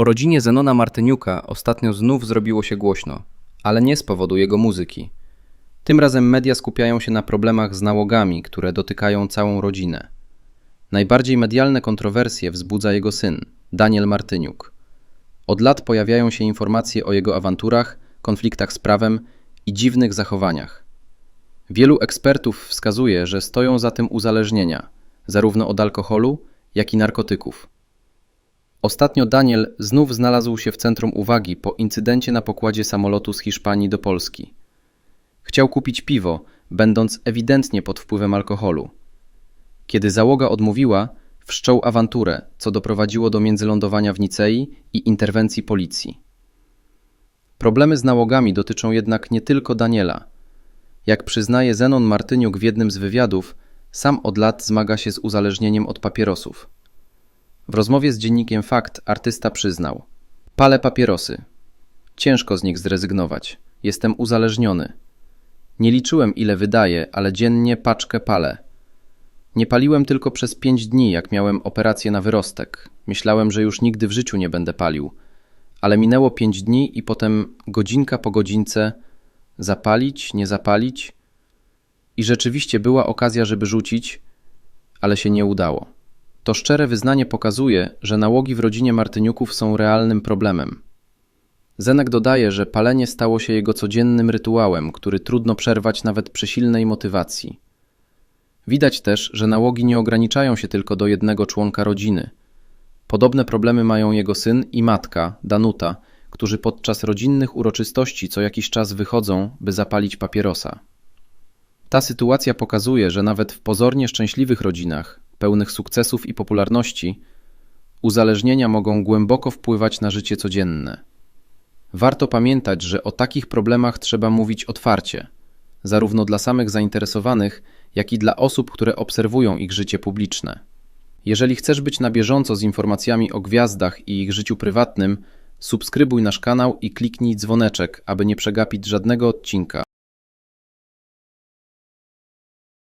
O rodzinie Zenona Martyniuka ostatnio znów zrobiło się głośno, ale nie z powodu jego muzyki. Tym razem media skupiają się na problemach z nałogami, które dotykają całą rodzinę. Najbardziej medialne kontrowersje wzbudza jego syn, Daniel Martyniuk. Od lat pojawiają się informacje o jego awanturach, konfliktach z prawem i dziwnych zachowaniach. Wielu ekspertów wskazuje, że stoją za tym uzależnienia, zarówno od alkoholu, jak i narkotyków. Ostatnio Daniel znów znalazł się w centrum uwagi po incydencie na pokładzie samolotu z Hiszpanii do Polski. Chciał kupić piwo, będąc ewidentnie pod wpływem alkoholu. Kiedy załoga odmówiła, wszczął awanturę, co doprowadziło do międzylądowania w Nicei i interwencji policji. Problemy z nałogami dotyczą jednak nie tylko Daniela. Jak przyznaje Zenon Martyniuk w jednym z wywiadów, sam od lat zmaga się z uzależnieniem od papierosów. W rozmowie z dziennikiem Fakt artysta przyznał: Palę papierosy. Ciężko z nich zrezygnować. Jestem uzależniony. Nie liczyłem ile wydaję, ale dziennie paczkę palę. Nie paliłem tylko przez pięć dni, jak miałem operację na wyrostek. Myślałem, że już nigdy w życiu nie będę palił. Ale minęło pięć dni i potem godzinka po godzince zapalić, nie zapalić. I rzeczywiście była okazja, żeby rzucić, ale się nie udało. To szczere wyznanie pokazuje, że nałogi w rodzinie Martyniuków są realnym problemem. Zenek dodaje, że palenie stało się jego codziennym rytuałem, który trudno przerwać nawet przy silnej motywacji. Widać też, że nałogi nie ograniczają się tylko do jednego członka rodziny. Podobne problemy mają jego syn i matka, Danuta, którzy podczas rodzinnych uroczystości co jakiś czas wychodzą, by zapalić papierosa. Ta sytuacja pokazuje, że nawet w pozornie szczęśliwych rodzinach, pełnych sukcesów i popularności, uzależnienia mogą głęboko wpływać na życie codzienne. Warto pamiętać, że o takich problemach trzeba mówić otwarcie, zarówno dla samych zainteresowanych, jak i dla osób, które obserwują ich życie publiczne. Jeżeli chcesz być na bieżąco z informacjami o gwiazdach i ich życiu prywatnym, subskrybuj nasz kanał i kliknij dzwoneczek, aby nie przegapić żadnego odcinka.